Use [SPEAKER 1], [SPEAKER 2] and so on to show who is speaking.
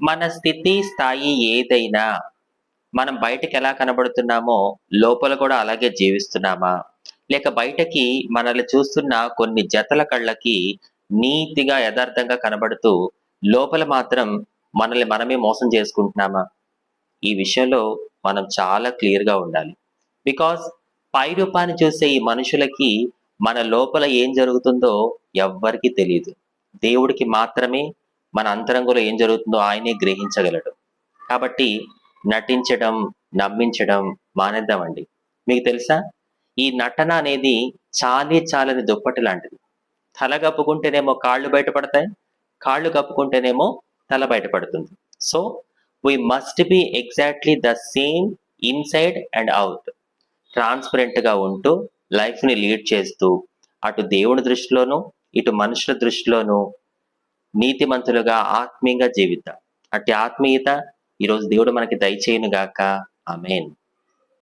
[SPEAKER 1] మన స్థితి స్థాయి ఏదైనా మనం బయటకి ఎలా కనబడుతున్నామో లోపల కూడా అలాగే జీవిస్తున్నామా? లేక బయటకి మనల్ని చూస్తున్న కొన్ని జతల కళ్ళకి నీతిగా యథార్థంగా కనబడుతూ లోపల మాత్రం మనల్ని మనమే మోసం చేసుకుంటున్నామా? ఈ విషయంలో మనం చాలా క్లియర్గా ఉండాలి. బికాస్ పై రూపాన్ని చూసే ఈ మనుషులకి మన లోపల ఏం జరుగుతుందో ఎవ్వరికీ తెలియదు దేవుడికి మాత్రమే మన అంతరంగంలో ఏం జరుగుతుందో ఆయనే గ్రహించగలడు. కాబట్టి నటించడం నమ్మించడం మానేద్దామండి మీకు తెలుసా? ఈ నటన అనేది చాలీ చాలని దుప్పటి లాంటిది. తల కప్పుకుంటేనేమో కాళ్ళు బయటపడతాయి కాళ్ళు కప్పుకుంటేనేమో తల బయటపడుతుంది. So we must be exactly the same inside and out ట్రాన్స్పరెంట్గా ఉంటూ లైఫ్ని లీడ్ చేస్తూ అటు దేవుని దృష్టిలోనూ ఇటు మనుషుల దృష్టిలోనూ నీతిమంతులుగా ఆత్మీయంగా జీవిద్దాం. అట్టి ఆత్మీయత ఈరోజు దేవుడు మనకి దయచేయను గాక ఆమెన్.